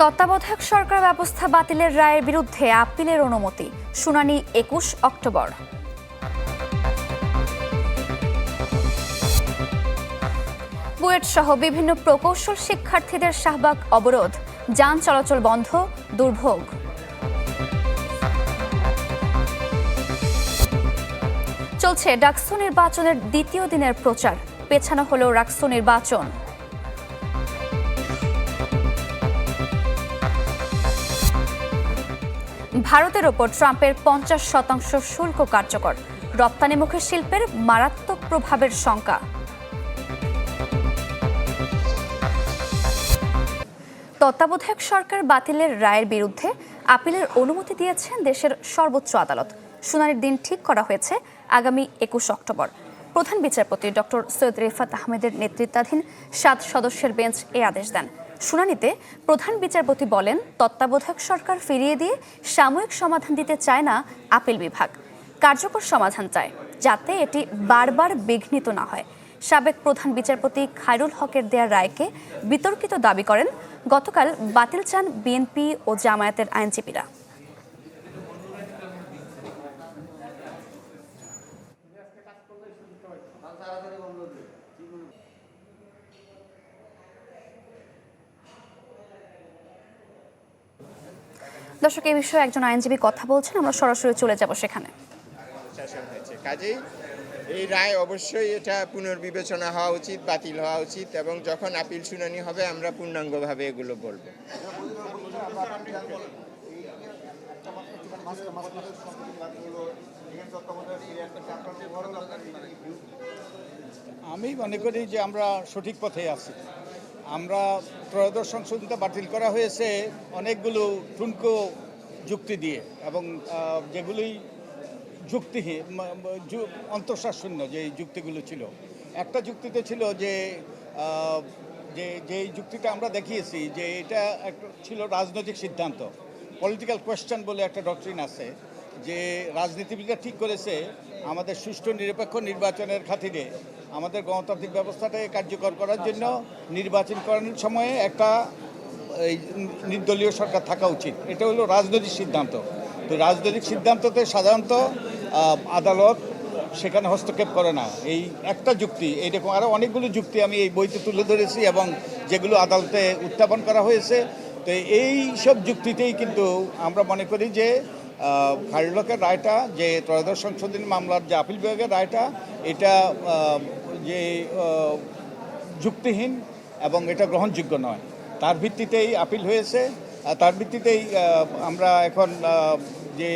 তত্ত্বাবধায়ক সরকার ব্যবস্থা বাতিলের রায়ের বিরুদ্ধে আপিলের অনুমতি। শুনানি একুশ অক্টোবর। বুয়েট সহ বিভিন্ন প্রকৌশল শিক্ষার্থীদের শাহবাগ অবরোধ। যান চলাচল বন্ধ, দুর্ভোগ। চলছে ডাকসু নির্বাচনের দ্বিতীয় দিনের প্রচার। পেছানো হলো রাকসু নির্বাচন। ভারতের ওপর ট্রাম্পের পঞ্চাশ শতাংশ শুল্ক কার্যকর। রপ্তানিমুখী শিল্পের মারাত্মক প্রভাবের শঙ্কা। তত্ত্বাবধায়ক সরকার বাতিলের রায়ের বিরুদ্ধে আপিলের অনুমতি দিয়েছেন দেশের সর্বোচ্চ আদালত। শুনানির দিন ঠিক করা হয়েছে আগামী একুশ অক্টোবর। প্রধান বিচারপতি ডক্টর সৈয়দ রেফাত আহমেদের নেতৃত্বাধীন সাত সদস্যের বেঞ্চ এ আদেশ দেন। শুনানিতে প্রধান বিচারপতি বলেন, তত্ত্বাবধায়ক সরকার ফিরিয়ে দিয়ে সাময়িক সমাধান দিতে চায় না আপিল বিভাগ। কার্যকর সমাধান চায়, যাতে এটি বারবার বিঘ্নিত না হয়। সাবেক প্রধান বিচারপতি খায়রুল হকের দেয়া রায়কে বিতর্কিত দাবি করেন, গতকাল বাতিল চান বিএনপি ও জামায়াতের আইনজীবীরা। দর্শক এই বিষয়ে একজন আইনজীবী কথা বলছেন আমরা সরাসরি চলে যাব সেখানে। কাজেই এই রায় অবশ্যই এটা পুনর্বিবেচনা হওয়া উচিত বাতিল হওয়া উচিত এবং যখন আপিল শুনানি হবে আমরা পূর্ণাঙ্গভাবে এগুলো বলব। আমি মনে করি যে আমরা সঠিক পথে আছি। আমরা ত্রয়োদশ সংশোধনটা বাতিল করা হয়েছে অনেকগুলো ঠুনকো যুক্তি দিয়ে এবং যেগুলি যুক্তিহীন ম- যে যুক্তিগুলো ছিল। একটা যুক্তিতে ছিল যে যে যে যুক্তিটা আমরা দেখিয়েছি যে এটা ছিল রাজনৈতিক সিদ্ধান্ত। পলিটিক্যাল কোয়েশ্চেন বলে একটা ডক্টরিন আছে যে রাজনীতিবিদরা ঠিক করেছে আমাদের সুষ্ঠু নিরপেক্ষ নির্বাচনের খাতিরে আমাদের গণতান্ত্রিক ব্যবস্থাটাকে কার্যকর করার জন্য নির্বাচন করানোর সময়ে একটা এই নির্দলীয় সরকার থাকা উচিত। এটা হলো রাজনৈতিক সিদ্ধান্ত। তো রাজনৈতিক সিদ্ধান্ততে সাধারণত আদালত সেখানে হস্তক্ষেপ করে না। এই একটা যুক্তি, এইরকম আরও অনেকগুলো যুক্তি আমি এই বইতে তুলে ধরেছি এবং যেগুলো আদালতে উত্থাপন করা হয়েছে। তো এই সব যুক্তিতেই কিন্তু আমরা মনে করি যে খারিলকের রায়টা, যে ত্রয়োদশ সংশোধনী মামলার যে আপিল বিভাগের রায়টা, এটা যে যুক্তিহীন এবং এটা গ্রহণযোগ্য নয়। তার ভিত্তিতেই আপিল হয়েছে। তার ভিত্তিতেই আমরা এখন যে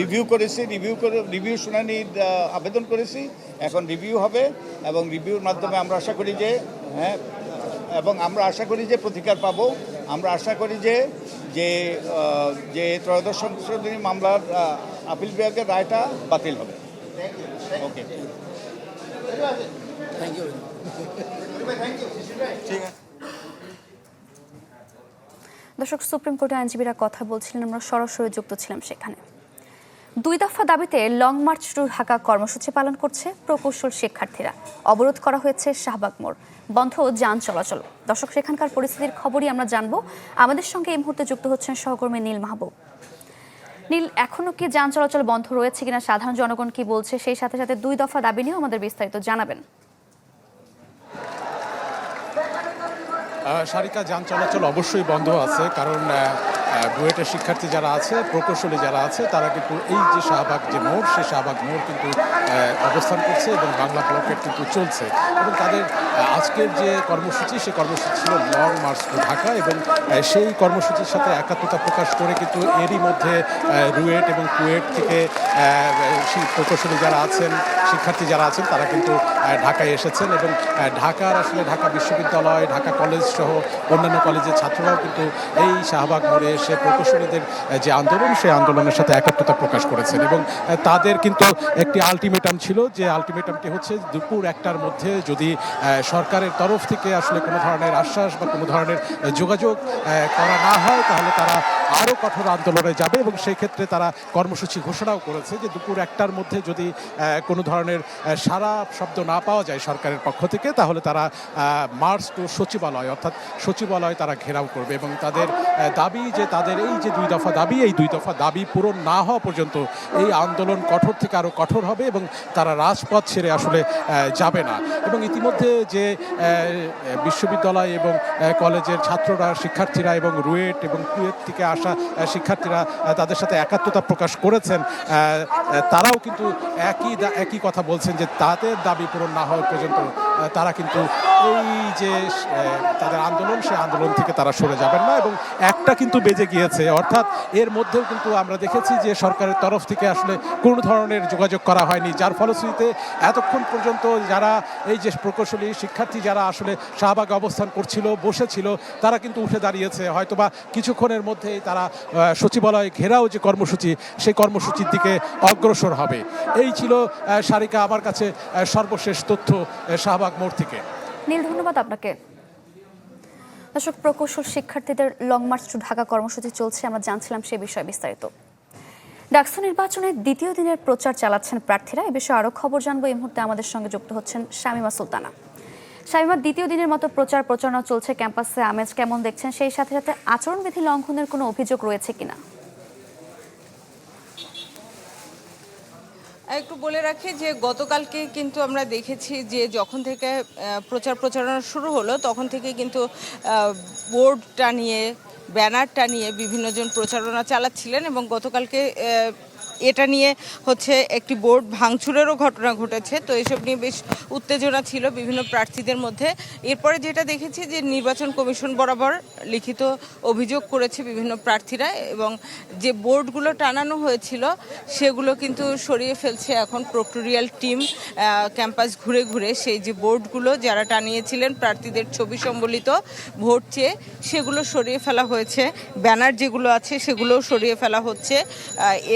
রিভিউ করেছি রিভিউ করে রিভিউ শুনানির আবেদন করেছি এখন রিভিউ হবে এবং রিভিউর মাধ্যমে আমরা আশা করি যে হ্যাঁ এবং আমরা আশা করি যে প্রতিকার পাবো। আমরা আশা করি যে যে যে ত্রয়োদশ সংশোধনী মামলার আপিল বিভাগের রায়টা বাতিল হবে। ওকে দর্শক, সুপ্রিম কোর্টের আইনজীবীরা কথা বলছিলেন, আমরা সরাসরি যুক্ত ছিলাম সেখানে। দুই দফা দাবিতে লং মার্চ টু ঢাকা কর্মসূচি পালন করছে প্রকৌশল শিক্ষার্থীরা। অবরোধ করা হয়েছে শাহবাগ মোড়। বন্ধ যান চলাচল। দর্শক, সেখানকার পরিস্থিতির খবরই আমরা জানব। আমাদের সঙ্গে এই মুহূর্তে যুক্ত হচ্ছেন সহকর্মী নীল মাহবুব। নীল, এখনও কি যান চলাচল বন্ধ রয়েছে কিনা সাধারণ জনগণ কি বলছে? সেই সাথে সাথে দুই দফা দাবি নিয়েও আমাদের বিস্তারিত জানাবেন। সারিকা, যান চলাচল অবশ্যই বন্ধ আছে, কারণ বুয়েটের শিক্ষার্থী যারা আছে, প্রকৌশলী যারা আছে, তারা কিন্তু এই যে শাহবাগ যে মোড়, সেই শাহবাগ মোড় কিন্তু অবস্থান করছে এবং বাংলা ব্লকেট কিন্তু চলছে। এবং তাদের আজকের যে কর্মসূচি, সেই কর্মসূচি ছিল লং মার্চ টু ঢাকা এবং সেই কর্মসূচির সাথে একাত্মতা প্রকাশ করে কিন্তু এরই মধ্যে রুয়েট এবং কুয়েট থেকে প্রকৌশলী যারা আছেন, শিক্ষার্থী যারা আছেন, তারা কিন্তু ঢাকায় এসেছেন এবং ঢাকার আসলে ঢাকা বিশ্ববিদ্যালয়, ঢাকা কলেজ সহ অন্যান্য কলেজের ছাত্ররাও কিন্তু এই শাহবাগ মোড়ে এসে প্রকৌশলীদের যে আন্দোলন, সেই আন্দোলনের সাথে একাত্মতা প্রকাশ করেছেন এবং তাদের কিন্তু একটি আলটিমেটাম ছিল যে আলটিমেটামটি হচ্ছে দুপুর একটার মধ্যে যদি সরকারের তরফ থেকে আসলে কোনো ধরনের আশ্বাস বা কোনো ধরনের যোগাযোগ করা না হয়, তাহলে তারা আরও কঠোর আন্দোলনে যাবে এবং সেই ক্ষেত্রে তারা কর্মসূচি ঘোষণাও করেছে যে দুপুর একটার মধ্যে যদি কোনো ধরনের সারা শব্দ না পাওয়া যায় সরকারের পক্ষ থেকে, তাহলে তারা মার্চ টু সচিবালয়, অর্থাৎ সচিবালয় তারা ঘেরাও করবে এবং তাদের দাবি যে তাদের এই যে দুই দফা দাবি, এই দুই দফা দাবি পূরণ না হওয়া পর্যন্ত এই আন্দোলন কঠোর থেকে আরও কঠোর হবে এবং তারা রাজপথ ছেড়ে আসলে যাবে না। এবং ইতিমধ্যে যে বিশ্ববিদ্যালয় এবং কলেজের ছাত্ররা, শিক্ষার্থীরা এবং রুয়েট এবং কুয়েত থেকে আসা শিক্ষার্থীরা তাদের সাথে একাত্মতা প্রকাশ করেছেন তারাও কিন্তু একই একই কথা বলছেন যে তাদের দাবি পূরণ না হওয়া পর্যন্ত তারা কিন্তু এই যে তাদের আন্দোলন সেই আন্দোলন থেকে তারা সরে যাবেন না এবং একটা কিন্তু বেজে গিয়েছে। অর্থাৎ এর মধ্যেও কিন্তু আমরা দেখেছি যে সরকারের তরফ থেকে আসলে কোনো ধরনের যোগাযোগ করা হয়নি। যার ফলশ্রুতিতে এতক্ষণ পর্যন্ত যারা এই যে প্রকৌশলী শিক্ষার্থী যারা আসলে শাহবাগে অবস্থান করছিল, বসেছিল, তারা কিন্তু উঠে দাঁড়িয়েছে। হয়তোবা কিছুক্ষণের মধ্যেই তারা সচিবালয় ঘেরাও যে কর্মসূচি, সেই কর্মসূচির দিকে অগ্রসর হবে। এই ছিল সারিকা আমার কাছে সর্বশেষ তথ্য শাহবাগ মোড় থেকে। নীল, ধন্যবাদ আপনাকে। দর্শক, প্রকৌশল শিক্ষার্থীদের লং মার্চ টু ঢাকা কর্মসূচি চলছে, আমরা জানছিলাম সে বিষয়ে বিস্তারিত। ডাকসু নির্বাচনের দ্বিতীয় দিনের প্রচার চালাচ্ছেন প্রার্থীরা। এ বিষয়ে আরও খবর জানব। এই মুহূর্তে আমাদের সঙ্গে যুক্ত হচ্ছেন শামিমা সুলতানা। শামিমা, দ্বিতীয় দিনের মতো প্রচার প্রচারণা চলছে ক্যাম্পাসে। আমেজ কেমন দেখছেন? সেই সাথে সাথে আচরণবিধি লঙ্ঘনের কোনো অভিযোগ রয়েছে কিনা? একটু বলে রাখি যে গতকালকে কিন্তু আমরা দেখেছি যে যখন থেকে প্রচার প্রচারণা শুরু হলো, তখন থেকে কিন্তু বোর্ডটা নিয়ে, ব্যানারটা নিয়ে বিভিন্নজন প্রচারণা চালাচ্ছিলেন এবং গতকালকে এটা নিয়ে হচ্ছে একটি বোর্ড ভাঙচুরেরও ঘটনা ঘটেছে। তো এসব নিয়ে বেশ উত্তেজনা ছিল বিভিন্ন প্রার্থীদের মধ্যে। এরপরে যেটা দেখেছি যে নির্বাচন কমিশন বরাবর লিখিত অভিযোগ করেছে বিভিন্ন প্রার্থীরা এবং যে বোর্ডগুলো টানানো হয়েছিল, সেগুলো কিন্তু সরিয়ে ফেলছে এখন প্রক্টোরিয়াল টিম ক্যাম্পাস ঘুরে ঘুরে। সেই যে বোর্ডগুলো যারা টানিয়েছিলেন প্রার্থীদের ছবি সম্বলিত ভোট চেয়ে, সেগুলো সরিয়ে ফেলা হয়েছে। ব্যানার যেগুলো আছে, সেগুলোও সরিয়ে ফেলা হচ্ছে।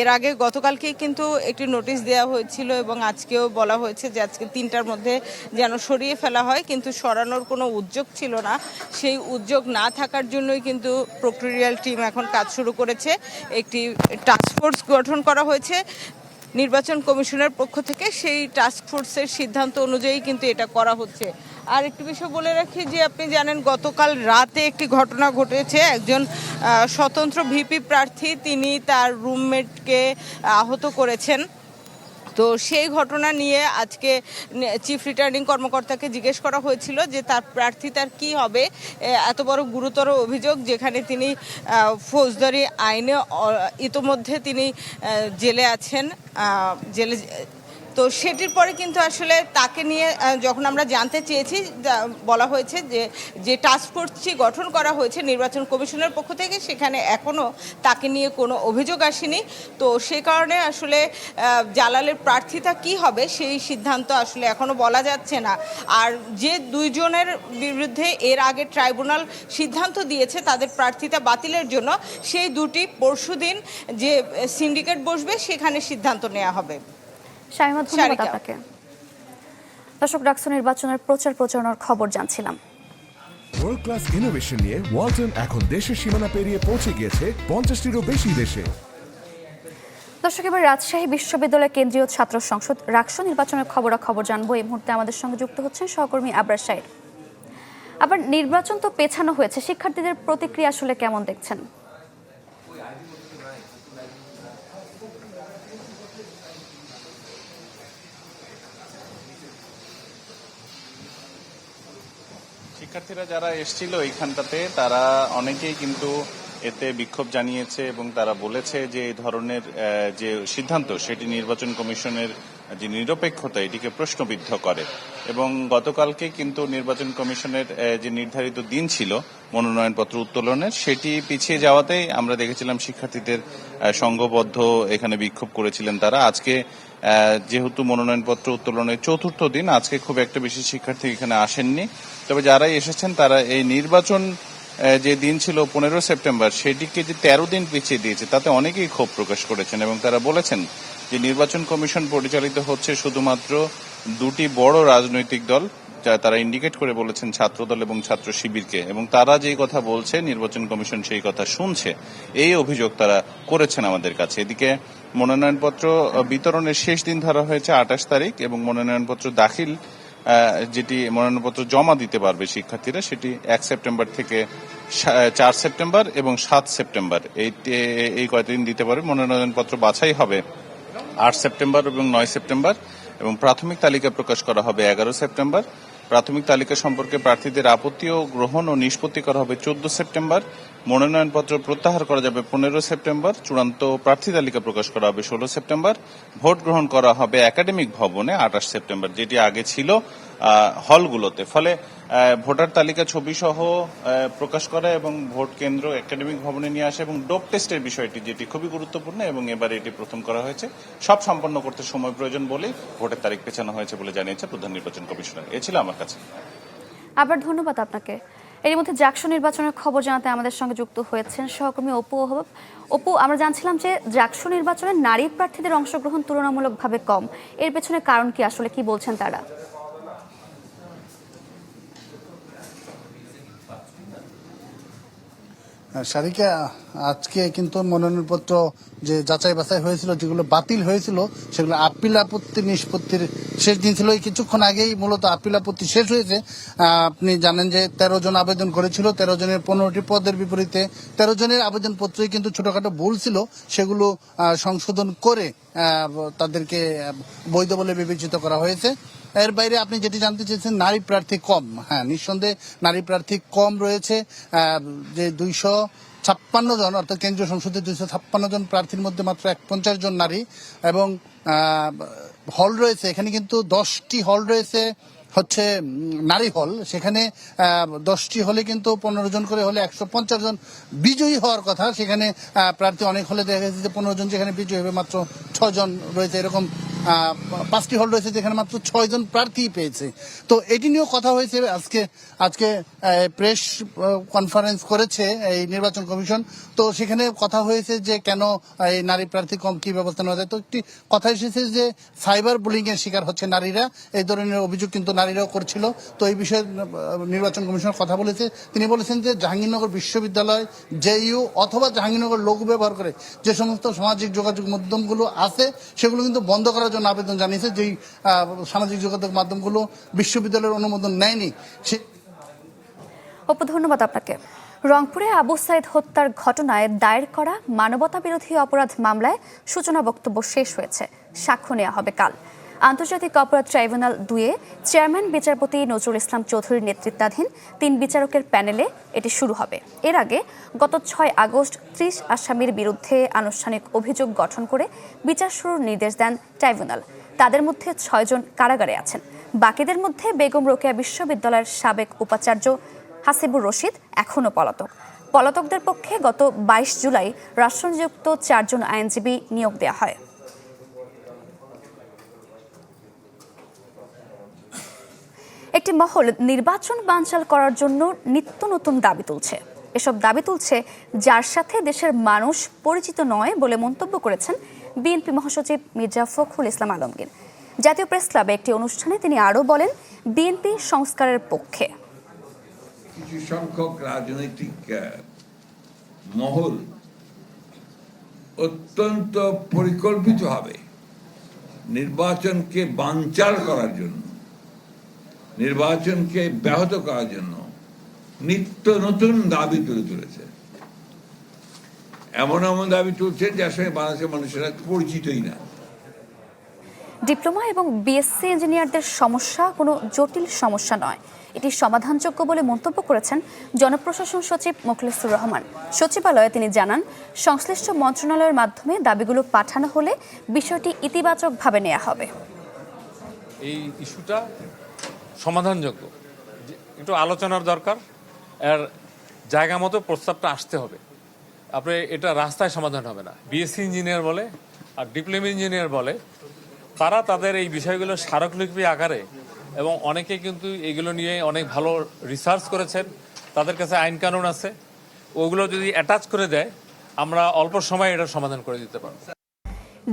এর আগে গতকালকেই কিন্তু একটি নোটিশ দেওয়া হয়েছিল এবং আজকেও বলা হয়েছে যে আজকে তিনটার মধ্যে যেন সরিয়ে ফেলা হয়, কিন্তু সরানোর কোনো উদ্যোগ ছিল না। সেই উদ্যোগ না থাকার জন্যই কিন্তু প্রক্টোরিয়াল টিম এখন কাজ শুরু করেছে। একটি টাস্কফোর্স গঠন করা হয়েছে। নির্বাচন কমিশনের পক্ষ থেকে সেই টাস্ক ফোর্সের সিদ্ধান্ত অনুযায়ী কিন্তু এটা করা হচ্ছে। আর একটি বিষয় বলে রাখি যে আপনি জানেন, গতকাল রাতে একটি ঘটনা ঘটেছে। একজন স্বতন্ত্র ভিপি প্রার্থী তিনি তার রুমমেটকে আহত করেছেন। তো সেই ঘটনা নিয়ে আজকে চিফ রিটার্নিং কর্মকর্তাকে জিজ্ঞেস করা হয়েছিল যে তার প্রার্থী তার কি হবে। এত বড় গুরুতর অভিযোগ যেখানে তিনি ফৌজদারি আইনে ইতোমধ্যে তিনি জেলে আছেন। জেলে তো সেটির পরে কিন্তু আসলে তাকে নিয়ে যখন আমরা জানতে চেয়েছি বলা হয়েছে যে যে টাস্কফোর্সটি গঠন করা হয়েছে নির্বাচন কমিশনের পক্ষ থেকে, সেখানে এখনও তাকে নিয়ে কোনো অভিযোগ আসেনি। তো সে কারণে আসলে জালালের প্রার্থিতা কি হবে, সেই সিদ্ধান্ত আসলে এখনও বলা যাচ্ছে না। আর যে দুইজনের বিরুদ্ধে এর আগে ট্রাইব্যুনাল সিদ্ধান্ত দিয়েছে তাদের প্রার্থিতা বাতিলের জন্য, সেই দুটি পরশুদিন যে সিন্ডিকেট বসবে, সেখানে সিদ্ধান্ত নেওয়া হবে। শামিমা ধন্যবাদ আপনাকে। দর্শক ডাকসু নির্বাচনের প্রচার প্রচারণার খবর জানছিলাম। ওয়ার্ল্ড ক্লাস ইনোভেশন নিয়ে ওয়ালটন এখন দেশের সীমানা পেরিয়ে পৌঁছে গিয়েছে পঞ্চাশটিরও বেশি দেশে। দর্শক এবার রাজশাহী বিশ্ববিদ্যালয় কেন্দ্রীয় ছাত্র সংসদ রাকসু নির্বাচনের খবরাখবর জানব। এই মুহূর্তে আমাদের সঙ্গে যুক্ত হচ্ছেন সহকর্মী আবরার সাইড আবার নির্বাচন তো পেছানো হয়েছে শিক্ষার্থীদের প্রতিক্রিয়া আসলে কেমন দেখছেন? শিক্ষার্থীরা যারা এসেছিল এইখানটাতে, তারা অনেকেই কিন্তু এতে বিক্ষোভ জানিয়েছে এবং তারা বলেছে যে এই ধরনের যে সিদ্ধান্ত, সেটি নির্বাচন কমিশনের যে নিরপেক্ষতা, এটিকে প্রশ্নবিদ্ধ করে। এবং গতকালকে কিন্তু নির্বাচন কমিশনের যে নির্ধারিত দিন ছিল মনোনয়নপত্র উত্তোলনের, সেটি পিছিয়ে যাওয়াতেই আমরা দেখেছিলাম শিক্ষার্থীদের সংঘবদ্ধ এখানে বিক্ষোভ করেছিলেন তারা। আজকে যেহেতু মনোনয়নপত্র উত্তোলনের চতুর্থ দিন, আজকে খুব একটা বেশি শিক্ষার্থী এখানে আসেননি। তবে যারাই এসেছেন, তারা এই নির্বাচন যে দিন ছিল পনেরো সেপ্টেম্বর, সেটিকে যে তেরো দিন পিছিয়ে দিয়েছে, তাতে অনেকেই ক্ষোভ প্রকাশ করেছেন এবং তারা বলেছেন যে নির্বাচন কমিশন পরিচালিত হচ্ছে শুধুমাত্র দুটি বড় রাজনৈতিক দল যা তারা ইন্ডিকেট করে বলেছেন ছাত্রদল এবং ছাত্র শিবিরকে, এবং তারা যেই কথা বলছে, নির্বাচন কমিশন সেই কথা শুনছে, এই অভিযোগ তারা করেছেন আমাদের কাছে। এদিকে মনোনয়নপত্র বিতরণের শেষ দিন ধরা হয়েছে আঠাশ তারিখ, এবং মনোনয়নপত্র দাখিল যেটি মনোনয়নপত্র জমা দিতে পারবে শিক্ষার্থীরা, সেটি এক সেপ্টেম্বর থেকে চার সেপ্টেম্বর এবং সাত সেপ্টেম্বর। এই এই কয়েকদিন দিতে পারবে। মনোনয়নপত্র বাছাই হবে আট সেপ্টেম্বর এবং নয় সেপ্টেম্বর। এবং প্রাথমিক তালিকা প্রকাশ করা হবে এগারো সেপ্টেম্বর। প্রাথমিক তালিকা সম্পর্কে প্রার্থীদের আপত্তি ও গ্রহণ ও নিষ্পত্তি করা হবে চোদ্দ সেপ্টেম্বর। মনোনয়নপত্র প্রত্যাহার করা যাবে পনেরো সেপ্টেম্বর। চূড়ান্ত প্রার্থী তালিকা প্রকাশ করা হবে ষোলো সেপ্টেম্বর। ভোট গ্রহণ করা হবে একাডেমিক ভবনে আঠাশ সেপ্টেম্বর, যেটি আগে ছিল হলগুলোতে। ফলে ভোটার তালিকা ছবি সহ প্রকাশ করা এবং ভোট কেন্দ্র একাডেমিক ভবনে নিয়ে আসা এবং ডোপ টেস্টের বিষয়টি, যেটি খুবই গুরুত্বপূর্ণ এবং এবারে এটি প্রথম করা হয়েছে, সব সম্পন্ন করতে সময় প্রয়োজন বলেই ভোটের তারিখ পেছানো হয়েছে বলে জানিয়েছে প্রধান নির্বাচন কমিশনার। এ ছিল আমার কাছে। আবার ধন্যবাদ আপনাকে। এর মধ্যে জাকসু নির্বাচনের খবর জানাতে আমাদের সঙ্গে যুক্ত হয়েছেন সহকর্মী অপু অপু, আমরা জানছিলাম যে জাকসু নির্বাচনে নারী প্রার্থীদের অংশগ্রহণ তুলনামূলকভাবে কম। এর পেছনে কারণ কি? আসলে কি বলছেন তারা? সারিকা আজকে কিন্তু মনোনয়নপত্র যে যাচাই বাছাই হয়েছিল, যেগুলো বাতিল হয়েছিল, সেগুলো আপিল আপত্তি নিষ্পত্তির শেষ দিন ছিল। কিছুক্ষণ আগেই মূলত আপিল আপত্তি শেষ হয়েছে। আপনি জানেন যে তেরো জন আবেদন করেছিল, তেরো জনের পনেরোটি পদের বিপরীতে তেরো জনের আবেদনপত্রই কিন্তু ছোটখাটো ভুল ছিল। সেগুলো সংশোধন করে তাদেরকে বৈধ বলে বিবেচিত করা হয়েছে। এর বাইরে আপনি যেটি জানতে চেয়েছেন, নারী প্রার্থী কম। হ্যাঁ নিঃসন্দেহে নারী প্রার্থী কম রয়েছে। যে দুইশো ছাপ্পান্ন জন, অর্থাৎ কেন্দ্রীয় সংসদে দুইশো ছাপ্পান্ন জন প্রার্থীর মধ্যে মাত্র এক পঞ্চাশ জন নারী এবং হল রয়েছে। এখানে কিন্তু দশটি হল রয়েছে, হচ্ছে নারী হল। সেখানে দশটি হলে কিন্তু পনেরো জন করে হলে একশো পঞ্চাশ জন বিজয়ী হওয়ার কথা। সেখানে প্রার্থী অনেক হলে দেখা গেছে যে পনেরো জন যেখানে বিজয়ী হবে মাত্র ছজন রয়েছে। এরকম পাঁচটি হল রয়েছে যেখানে মাত্র ছয় জন প্রার্থী পেয়েছে। তো এটি নিয়েও কথা হয়েছে আজকে আজকে প্রেস কনফারেন্স করেছে এই নির্বাচন কমিশন। তো সেখানে কথা হয়েছে যে কেন এই নারী প্রার্থী কম কি ব্যবস্থা নেওয়া যায়। তো একটি কথা এসেছে যে সাইবার বুলিং এর শিকার হচ্ছে নারীরা। এই ধরনের অভিযোগ কিন্তু নারীরাও করছিল। তো এই বিষয়ে নির্বাচন কমিশন কথা বলেছে। তিনি বলেছেন যে জাহাঙ্গীরনগর বিশ্ববিদ্যালয় জেইউ অথবা জাহাঙ্গীরনগর লঘু ব্যবহার করে যে সমস্ত সামাজিক যোগাযোগ মাধ্যমগুলো আছে, সেগুলো কিন্তু বন্ধ করার জন্য আবেদন জানিয়েছে যেই সামাজিক যোগাযোগ মাধ্যমগুলো বিশ্ববিদ্যালয়ের অনুমোদন নেয়নি। সে ধন্যবাদ আপনাকে। রংপুরে আবু সাইদ হত্যার ঘটনায় দায়ের করা মানবতা বিরোধী অপরাধ মামলায় সূচনা বক্তব্য শেষ হয়েছে। সাক্ষ্য নেওয়া হবে কাল। আন্তর্জাতিক অপরাধ ট্রাইব্যুনাল দুয়ে চেয়ারম্যান বিচারপতি নজরুল ইসলাম চৌধুরীর নেতৃত্বাধীন তিন বিচারকের প্যানেলে এটি শুরু হবে। এর আগে গত ছয় আগস্ট ত্রিশ আসামির বিরুদ্ধে আনুষ্ঠানিক অভিযোগ গঠন করে বিচার শুরুর নির্দেশ দেন ট্রাইব্যুনাল। তাদের মধ্যে ছয়জন কারাগারে আছেন। বাকিদের মধ্যে বেগম রোকেয়া বিশ্ববিদ্যালয়ের সাবেক উপাচার্য হাসিবুর রশিদ এখনও পলাতক। পলাতকদের পক্ষে গত বাইশ জুলাই রাষ্ট্রনিযুক্ত চারজন আইনজীবী নিয়োগ দেওয়া হয়। একটি মহল নির্বাচন বানচাল করার জন্য নিত্য নতুন দাবি তুলছে। এসব দাবি তুলছে যার সাথে দেশের মানুষ পরিচিত নয় বলে মন্তব্য করেছেন বিএনপি মহাসচিব মির্জা ফখরুল ইসলাম আলমগীর। জাতীয় প্রেস ক্লাবে একটি অনুষ্ঠানে তিনি আরও বলেন, বিএনপি সংস্কারের পক্ষে। কিছু সংখ্যক রাজনৈতিক মহল অত্যন্ত পরিকল্পিতভাবে নির্বাচনকে বানচাল করার জন্য নির্বাচনকে ব্যাহত করার জন্য নিত্য নতুন দাবি তুলে তুলেছে এমন এমন দাবি তুলছেন যার সঙ্গে বাংলাদেশের মানুষেরা পরিচিতই না। ডিপ্লোমা এবং বিএসসি ইঞ্জিনিয়ারদের সমস্যা কোনো জটিল সমস্যা নয়। এটি সমাধানযোগ্য বলে মন্তব্য করেছেন জনপ্রশাসন সচিব মোখলেসুর রহমান। সচিবালয়ে তিনি জানান সংশ্লিষ্ট মন্ত্রণালয়ের মাধ্যমে দাবিগুলো পাঠানো হলে বিষয়টি ইতিবাচকভাবে নেওয়া হবে। এই ইস্যুটা সমাধানযোগ্য। একটু আলোচনার দরকার আর জায়গা মতো প্রস্তাবটা আসতে হবে। আপনি এটা রাস্তায় সমাধান হবে না। বিএসসি ইঞ্জিনিয়ার বলে আর ডিপ্লোমা ইঞ্জিনিয়ার বলে, তারা তাদের এই বিষয়গুলো স্মারকলিপি আকারে এবং অনেকে কিন্তু এগুলো নিয়ে অনেক ভালো রিসার্চ করেছেন, তাদের কাছে আইন কানুন আছে, ওগুলো যদি অ্যাটাচ করে দেয়, আমরা অল্প সময়ে এটা সমাধান করে দিতে পারব।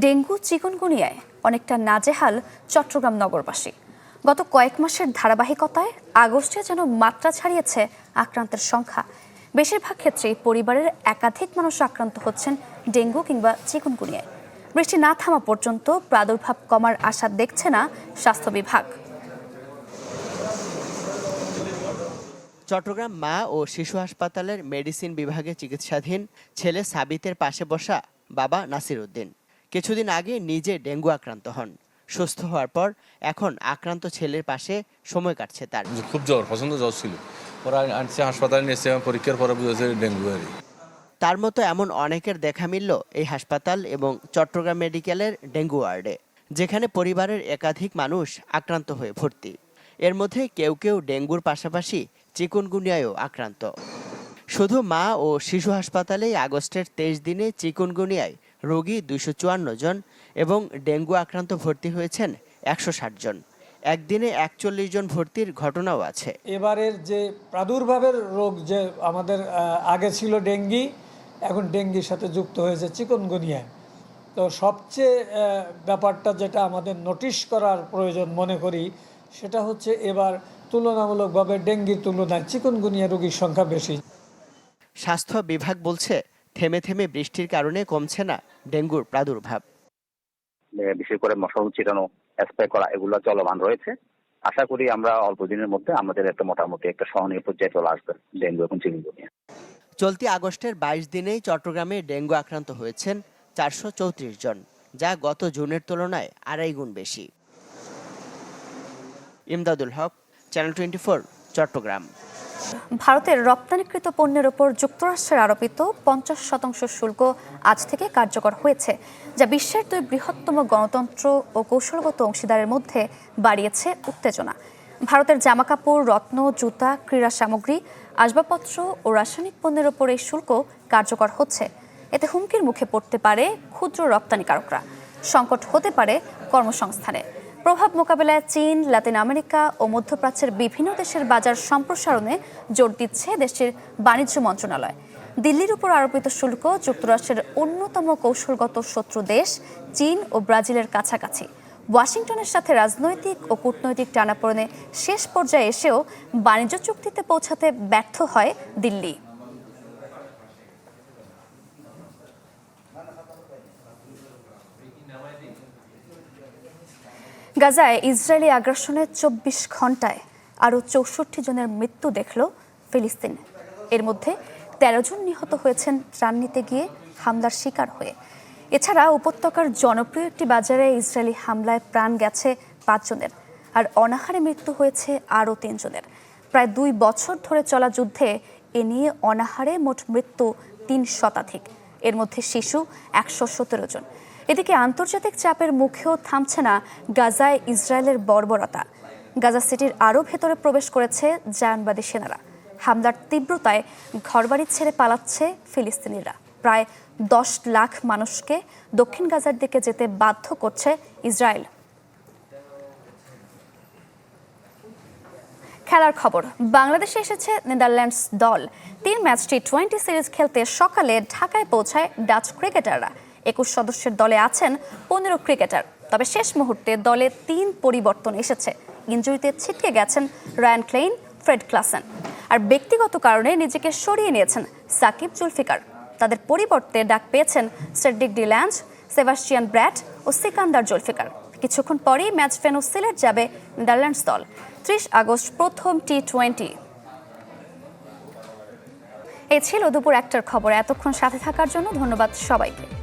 ডেঙ্গু চিকুনগুনিয়ায় অনেকটা নাজেহাল চট্টগ্রাম নগরবাসী। গত কয়েক মাসের ধারাবাহিকতায় আগস্টে যেন মাত্রা ছাড়িয়েছে আক্রান্তের সংখ্যা। বেশিরভাগ ক্ষেত্রেই পরিবারের একাধিক মানুষ আক্রান্ত হচ্ছেন ডেঙ্গু কিংবা চিকুনগুনিয়ায়। বৃষ্টি না থামা পর্যন্ত প্রাদুর্ভাব কমার আশা দেখছে না স্বাস্থ্য বিভাগ। চট্টগ্রাম মা ও শিশু হাসপাতালের মেডিসিন বিভাগে চিকিৎসাধীন ছেলে সাবিতের পাশে বসা বাবা নাসির উদ্দিন কিছুদিন আগে নিজে ডেঙ্গু আক্রান্ত হন। সুস্থ হওয়ার পর এখন আক্রান্ত ছেলের পাশে সময় কাটছে তার। খুব জ্বর প্রচণ্ড জ্বর ছিল। ওরা আনছে হাসপাতালে নিয়েছে পরীক্ষার পরে বুঝেছে ডেঙ্গু তার মতো এমন অনেকের দেখা মিলল এই হাসপাতাল এবং চট্টগ্রাম মেডিকেলের ডেঙ্গু ওয়ার্ডে যেখানে পরিবারের একাধিক মানুষ আক্রান্ত হয়ে ভর্তি। এর মধ্যে কেউ কেউ ডেঙ্গুর পাশাপাশি চিকুনগুনিয়ায়ও আক্রান্ত। শুধু মা ও শিশু হাসপাতালেই আগস্টের তেইশ দিনে চিকুনগুনিয়ায় রোগী দুইশো চুয়ান্ন জন এবং ডেঙ্গু আক্রান্ত ভর্তি হয়েছেন একশো ষাট জন। একদিনে একচল্লিশ জন ভর্তির ঘটনাও আছে। এবারের যে প্রাদুর্ভাবের রোগ যে আমাদের আগে ছিল ডেঙ্গি এখন ডেঙ্গির সাথে যুক্ত হয়েছে চিকনগুনিয়া তো সবচেয়ে ব্যাপারটা যেটা আমাদের নোটিশ করার প্রয়োজন মনে করি সেটা হচ্ছে এবার তুলনামূলকভাবে ডেঙ্গির তুলনায় চিকনগুনিয়া রোগীর সংখ্যা বেশি। স্বাস্থ্য বিভাগ বলছে থেমে থেমে বৃষ্টির কারণে কমছে না ডেঙ্গুর প্রাদুর্ভাব। বিশেষ করে মশা ছিটানো স্প্রে করা এগুলো চলমান রয়েছে। আশা করি আমরা অল্প দিনের মধ্যে আমাদের একটা মোটামুটি একটা সহনীয় পর্যায়ে চলে আসবে ডেঙ্গু এবং চিকুনগুনিয়া চলতি আগস্টের বাইশ দিনেই চট্টগ্রামে ডেঙ্গু আক্রান্ত হয়েছেন চারশো চৌত্রিশ জন যা গত জুনের তুলনায় আড়াই গুণ বেশি। Imdadul Haque channel twenty Chattogram. ভারতের রপ্তানিকৃত পণ্যের ওপর যুক্তরাষ্ট্রের আরোপিত পঞ্চাশ শতাংশ শুল্ক আজ থেকে কার্যকর হয়েছে, যা বিশ্বের দুই বৃহত্তম গণতন্ত্র ও কৌশলগত অংশীদারের মধ্যে বাড়িয়েছে উত্তেজনা। ভারতের জামাকাপড়, রত্ন, জুতা, ক্রীড়া সামগ্রী, আসবাবপত্র ও রাসায়নিক পণ্যের ওপর এই শুল্ক কার্যকর হচ্ছে। এতে হুমকির মুখে পড়তে পারে ক্ষুদ্র রপ্তানিকারকরা। সংকট হতে পারে কর্মসংস্থানে। প্রভাব মোকাবেলায় চীন, লাতিন আমেরিকা ও মধ্যপ্রাচ্যের বিভিন্ন দেশের বাজার সম্প্রসারণে জোর দিচ্ছে দেশটির বাণিজ্য মন্ত্রণালয়। দিল্লির উপর আরোপিত শুল্ক যুক্তরাষ্ট্রের অন্যতম কৌশলগত শত্রু দেশ চীন ও ব্রাজিলের কাছাকাছি। ওয়াশিংটনের সাথে রাজনৈতিক ও কূটনৈতিক টানাপোড়েনে শেষ পর্যায়ে এসেও বাণিজ্য চুক্তিতে পৌঁছাতে ব্যর্থ হয় দিল্লি। গাজায় ইসরায়েলি আগ্রাসনের চব্বিশ ঘন্টায় আরও চৌষট্টি জনের মৃত্যু দেখল ফিলিস্তিন। এর মধ্যে তেরো জন নিহত হয়েছেন ত্রাণ নিতে গিয়ে হামলার শিকার হয়ে। এছাড়া উপত্যকার জনপ্রিয় একটি বাজারে ইসরায়েলি হামলায় প্রাণ গেছে পাঁচজনের আর অনাহারে মৃত্যু হয়েছে আরও তিনজনের প্রায় দুই বছর ধরে চলা যুদ্ধে এ নিয়ে অনাহারে মোট মৃত্যু তিন শতাধিক। এর মধ্যে শিশু একশো সতেরো জন। এদিকে আন্তর্জাতিক চাপের মুখেও থামছে না গাজায় ইসরায়েলের বর্বরতা। গাজা সিটির আরও ভেতরে প্রবেশ করেছে জায়ানবাদী সেনারা। হামলার তীব্রতায় ঘরবাড়ি ছেড়ে পালাচ্ছে ফিলিস্তিনিরা। প্রায় দশ লাখ মানুষকে দক্ষিণ গাজার দিকে যেতে বাধ্য করছে ইসরায়েল। খেলার খবর, বাংলাদেশে এসেছে নেদারল্যান্ডস দল। তিন ম্যাচ টি টোয়েন্টি সিরিজ খেলতে সকালে ঢাকায় পৌঁছায় ডাচ ক্রিকেটাররা। একুশ সদস্যের দলে আছেন পনেরো ক্রিকেটার। তবে শেষ মুহূর্তে দলে তিন পরিবর্তন এসেছে। ইঞ্জুরিতে ছিটকে গেছেন রায়ান ক্লেইন, ফ্রেড ক্লাসেন। আর ব্যক্তিগত কারণে নিজেকে সরিয়ে নিয়েছেন সাকিব জুলফিকার। তাদের পরিবর্তে ডাক পেয়েছেন Cedric de Lange Sebastiaan Braat ও সিকান্দার জুলফিকার। কিছুক্ষণ পরেই ম্যাচ ফেনো সিলেট যাবে নেদারল্যান্ডস দল। ত্রিশ আগস্ট প্রথম টি টোয়েন্টি এই ছিল দুপুর একটার খবর। এতক্ষণ সাথে থাকার জন্য ধন্যবাদ সবাইকে।